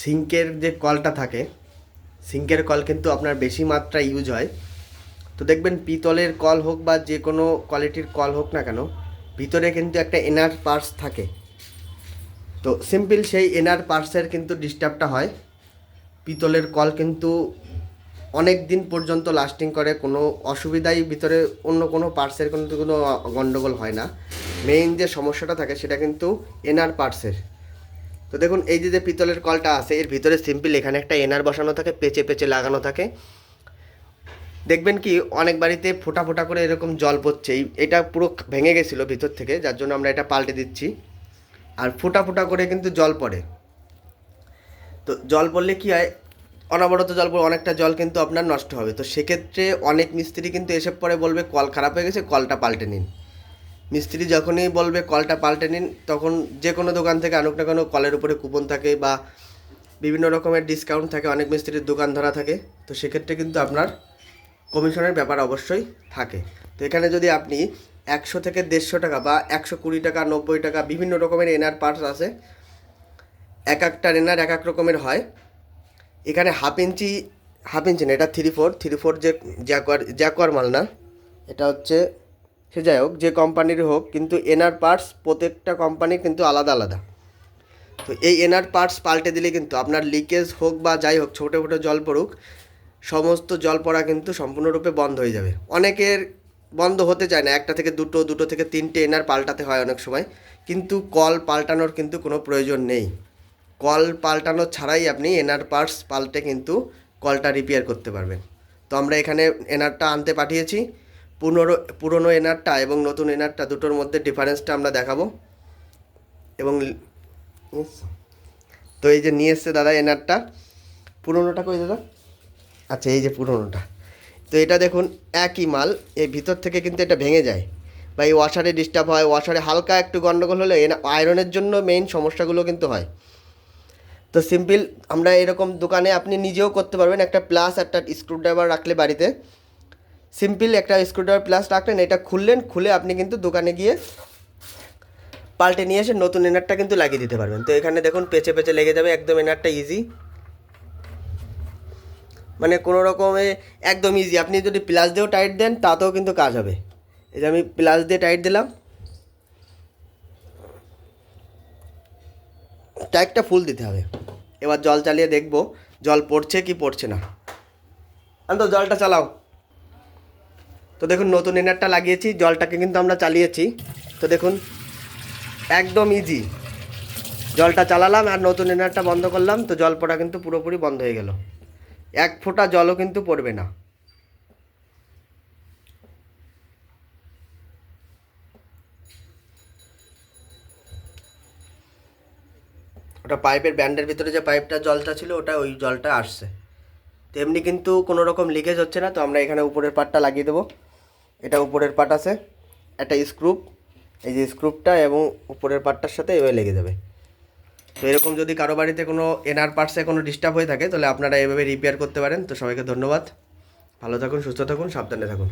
সিঙ্কের যে কলটা থাকে, সিঙ্কের কল কিন্তু আপনার বেশি মাত্রা ইউজ হয়। তো দেখবেন পিতলের কল হোক বা যে কোনো কোয়ালিটির কল হোক না কেন, ভিতরে কিন্তু একটা এনার পার্টস থাকে। তো সিম্পল সেই এনার পার্টসের কিন্তু ডিস্টার্বটা হয়। পিতলের কল কিন্তু অনেক দিন পর্যন্ত লাস্টিং করে, কোনো অসুবিধাই ভিতরে অন্য কোনো পার্টসের কিন্তু কোনো গণ্ডগোল হয় না। মেইন যে সমস্যাটা থাকে সেটা কিন্তু এনার পার্টসের তো দেখুন, এই যে যে পিতলের কলটা আছে, এর ভিতরে সিম্পল এখানে একটা এনার বসানো থাকে, পেঁচে পেঁচে লাগানো থাকে। দেখবেন কি, অনেক বাড়িতে ফোটা ফোটা করে এরকম জল পড়ছে এটা পুরো ভেঙে গেছিল ভিতর থেকে, যার জন্য আমরা এটা পাল্টে দিচ্ছি। আর ফোটা ফোটা করে কিন্তু জল পড়ে। তো জল পড়লে কি হয়, অনবরত জল পড়ে, অনেকটা জল কিন্তু আপনার নষ্ট হবে। তো সেক্ষেত্রে অনেক মিস্ত্রি কিন্তু এসে পরে বলবে, কল খারাপ হয়ে গেছে, কলটা পাল্টে নিন। মিস্ত্রি যখনই বলবে কলটা পাল্টে নিন, তখন যে কোনো দোকান থেকে আনুক না কেন কলের উপরে কুপন থাকে বা বিভিন্ন রকমের ডিসকাউন্ট থাকে, অনেক মিস্ত্রির দোকান ধরা থাকে। তো সেক্ষেত্রে কিন্তু আপনার কমিশনের ব্যাপার অবশ্যই থাকে। তো এখানে যদি আপনি একশো থেকে দেড়শো টাকা বা একশো কুড়ি টাকা, নব্বই টাকা বিভিন্ন রকমের এনার পার্টস আছে, এক একটা এনার এক এক রকমের হয়। এখানে হাফ ইঞ্চি হাফ ইঞ্চি না, এটা থ্রি ফোর থ্রি ফোর যে জ্যাকোয়ার জ্যাকোয়ার মাল না, এটা হচ্ছে সে যাই হোক, যে কোম্পানির হোক, কিন্তু এনার পার্টস প্রত্যেকটা কোম্পানির কিন্তু আলাদা আলাদা। তো এই এনার পার্টস পাল্টে দিলে কিন্তু আপনার লিকেজ হোক বা যাই হোক, ছোটো ছোটো জল পড়ুক, সমস্ত জল পড়া কিন্তু সম্পূর্ণরূপে বন্ধ হয়ে যাবে। অনেকের বন্ধ হতে চায় না, একটা থেকে দুটো দুটো থেকে তিনটে এনার পাল্টাতে হয় অনেক সময়, কিন্তু কল পাল্টানোর কিন্তু কোনো প্রয়োজন নেই। কল পাল্টানো ছাড়াই আপনি এনার পার্টস পাল্টে কিন্তু কলটা রিপেয়ার করতে পারবেন। তো আমরা এখানে এনারটা আনতে পাঠিয়েছি। পুনরো, পুরনো এনারটা এবং নতুন এনারটা দুটোর মধ্যে ডিফারেন্সটা আমরা দেখাবো। এবং তো এই যে নিয়ে এসছে দাদা এনারটা। পুরনোটা কই দাদা? আচ্ছা এই যে পুরনোটা। তো এটা দেখুন, একই মাল, এর ভিতর থেকে কিন্তু এটা ভেঙে যায়। বা এই ওয়াশারে ডিস্টার্ব হয় ওয়াশারে হালকা একটু গন্ডগোল হলে আয়রনের জন্য মেইন সমস্যাগুলো কিন্তু হয়। তো সিম্পল আমরা এরকম দোকানে আপনি নিজেও করতে পারবেন, একটা প্লাস একটা স্ক্রুড্রাইভার রাখলে বাড়িতে। সিম্পল একটা স্ক্রুড্রাইভার প্লাস রাখলেন, এটা খুললেন, খুলে আপনি কিন্তু দোকানে গিয়ে পাল্টে নিয়ে এসে নতুন এনারটা কিন্তু লাগিয়ে দিতে পারবেন। তো এখানে দেখুন, পেঁচে পেঁচে লেগে যাবে, একদম এনারটা ইজি মানে কোনো রকমে একদম ইজি আপনি যদি প্লাস দিয়েও টাইট দেন, তাতেও কিন্তু কাজ হবে। এই যে আমি প্লাস দিয়ে টাইট দিলাম। টাইটটা ফুল দিতে হবে। এবার জল চালিয়ে দেখব, জল পড়ছে কি পড়ছে না। আমি তো জলটা চালাও। তো দেখুন, নতুন এনারটা লাগিয়েছি, জলটাকে কিন্তু আমরা চালিয়েছি। তো দেখুন, একদম ইজি জলটা চালালাম আর নতুন এনারটা বন্ধ করলাম, তো জল পড়া কিন্তু পুরোপুরি বন্ধ হয়ে গেল। এক ফোঁটা জলও কিন্তু পড়বে না। ওটা পাইপের ব্যান্ডের ভিতরে যে পাইপটা জলটা ছিল, ওটা ওই জলটা আসছে। তো এমনি কিন্তু কোনো রকম লিকেজ হচ্ছে না, তো আমরা এখানে উপরের পাটটা লাগিয়ে দেবো। এটা উপরের পার্ট আছে, একটা স্ক্রুপ এই যে স্ক্রুপটা এবং উপরের পার্টটার সাথে এভাবে লেগে যাবে। তো এরকম যদি কারও বাড়িতে কোনো এনআর পার্টসে কোনো ডিস্টার্ব হয়ে থাকে, তাহলে আপনারা এভাবে রিপেয়ার করতে পারেন। তো সবাইকে ধন্যবাদ। ভালো থাকুন, সুস্থ থাকুন, সাবধানে থাকুন।